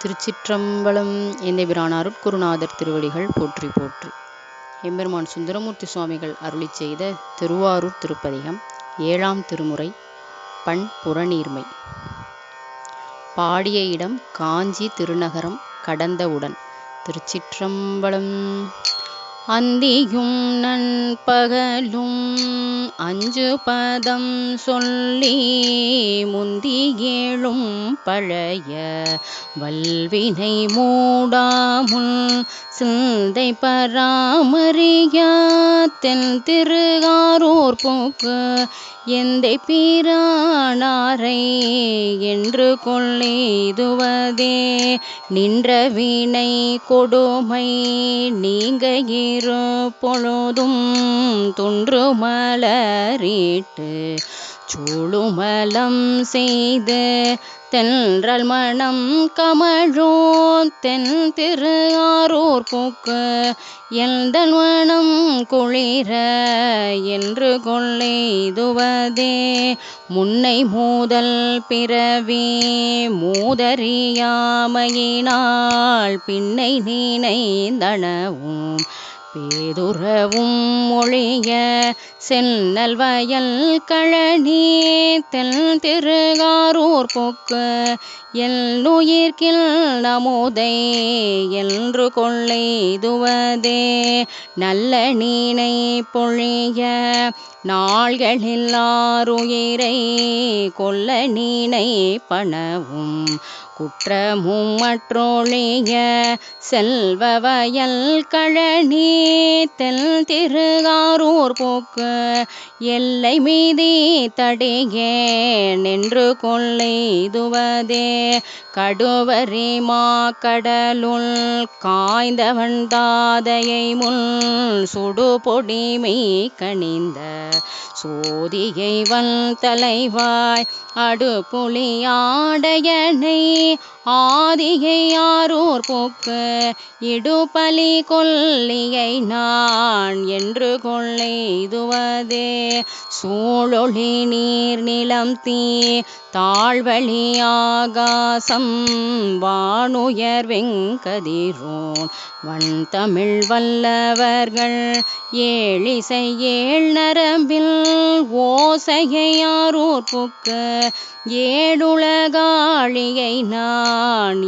திருச்சிற்றம்பலம் எந்தை பிரானாருட் அருட்குருநாதர் திருவடிகள் போற்றி போற்றி. எம்பெருமான் சுந்தரமூர்த்தி சுவாமிகள் அருளி செய்த திருவாரூர் திருப்பதிகம் ஏழாம் திருமுறை பண் புறநீர்மை. பாடிய இடம் காஞ்சி திருநகரம் கடந்தவுடன். திருச்சிற்றம்பலம் அந்தியும் நண்பகலும் அஞ்சு பதம் சொல்லி முந்தி ஏழும் பழைய வல்வினை மூடாமுள் சிந்தை பராமரியா தென் திருகாரூர் போக்கு எந்தை பிரானாரை என்று கொள்ளேதுவதே. நின்ற வீணை கொடுமை நீங்க இரு பொழுதும் துன்று மலரிட்டு. சூழுமலம் செய்து தென்றல் மணம் கமழோ தென் திரு ஆரூர் பூக்கு எந்தன் மனம் குளிர என்று கொள்ளெய்துவதே முன்னை மூதல் பிறவி மூதறியாமையினால் பின்னை நினைந்தனவும் பேதுறவும் மொழிய சென்னல் வயல் கழனி தென் திருகாரூர் போக்கு எல்லுயிர்கில் நமோதை என்று கொள்ளைதுவதே. நல்ல நீனை பொழிய நாள்களில் ஆறுயிரை கொல்ல நீனை பணவும் குற்றமும் மற்றொழிய செல்வ வயல் கழனி தெல் திருகாரூர் போக்கு எல்லை மீதி தடையே நின்று கொள்ளைதுவதே. கடுவரி கடலுள் காய்ந்தவன் தாதையை முன் சுடு பொடிமை கணிந்த சோதியை வன் தலைவாய் அடுப்புளியாடையனை ஆதியை ஆரூர் போக்கு இடுபலி கொல்லியை நான் என்று கொள்ளெய்துவதே சூழொளி நீர் நிலம் தீ தாழ்வழி ஆகாசம் வானுயர் வெங்கதிரோன். வன் தமிழ் வல்லவர்கள் ஏழிசை ஏழ் நரம்பில் ஓசையை ஆரூர் புக்கு ஏழுலகாழியை நான்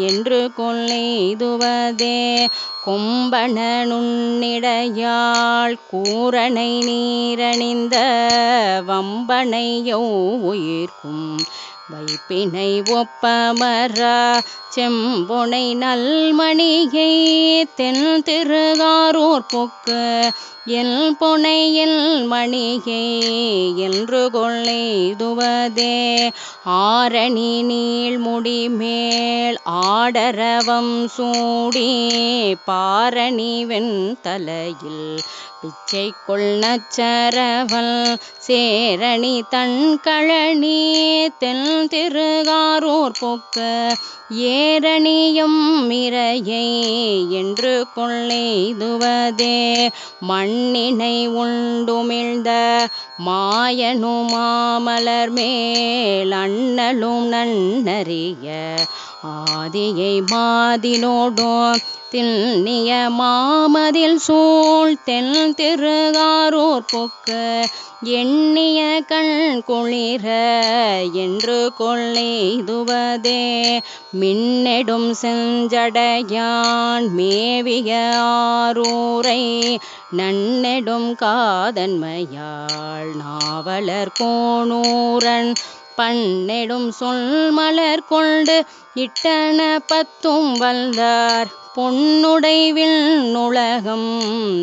என்று கொள்ளெய்துவதே கொம்பனுண்ணிடையாள் கூரனை நீரணிந்த வம்பனையோ உயிர்க்கும். வைப்பினை ஒப்பமரா செம்பொனை நல்மணியை தென் திருகாரூர் பொக்கு எல் பொனையில் மணியை என்று கொள்ளைதுவதே ஆரணி நீள் முடிமேல் ஆடரவம் சூடி பாரணி வெண் தலையில் பிச்சை கொள்ளச்சரவல் சேரணி தன் கழனி தென் திருகாரூர் பொக்கு ஏரணியும் மிரையை என்று கொள்ளெய்துவதே மண்ணினை உண்டுமிழ்ந்த மாயனும் மாமலர் மேல் அண்ணலும் நன்னறிய ஆதியை மாதினோடும் தின்னிய மாமதில் சூழ் தென் திருகாரூர் பொக்க எண்ணிய கண் குளிர என்று கொள்ளைதுவதே மின்னெடும் செஞ்சடையான் மேவிய ஆரூரை நன்னெடும் காதன்மையாள் நாவலர் கோணூரன் பன்னெடும் சொல் மலர் கொண்டு இட்டன பத்தும் வந்தார். பொன்னுடைவில் நுலகம்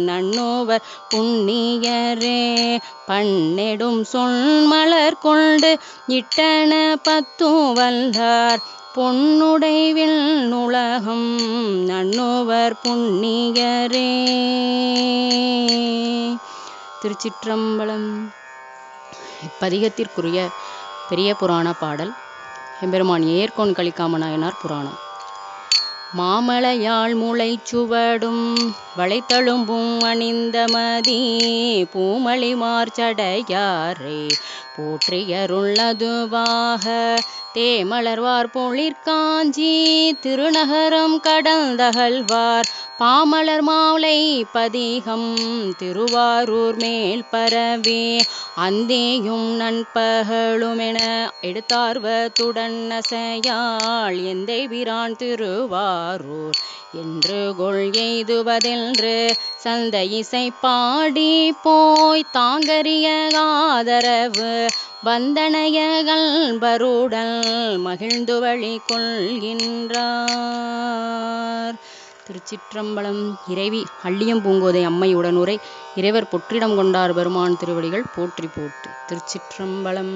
நன்னோவர் புண்ணியரே. பன்னெடும் சொல் மலர் கொண்டு இட்டன பத்தும் வந்தார். பொன்னுடைவில் நுலகம் நன்னோவர் புண்ணியரே. திருச்சிற்றம்பலம். இப்பதிகத்திற்குரிய பெரிய புராண பாடல். எம்பெருமான் ஏர்கோன் கலிக்காம நாயனார் புராணம். மாமலையாள் முளை சுவடும் வளைத்தழும்பும் அணிந்த மதி பூமளி மார்ச்சடையாரே போற்றியருள்ளதுவாக தேமலர்வார் பொழிற்காஞ்சி திருநகரம் கடந்தகழ்வார் பாமலர் மாலை பதிகம் திருவாரூர் மேல் பரவி அந்தேயும் நண்பகலுமென எடுத்தார்வத்துடன் நசையாள் எந்தை பிரான் திருவாரூர் என்று கொள் எய்துவதென்று சந்த இசை பாடி போய் தாங்கரிய ஆதரவு வந்தனையகல்பருடல் மகிழ்ந்து வழி கொள்கின்றார். திருச்சிற்றம்பலம் இறைவி அள்ளியம் பூங்கோதை அம்மை உடனுரை இறைவர் பொற்றிடம் கொண்டார் பெருமான் திருவடிகள் போற்றி போற்றி. திருச்சிற்றம்பலம்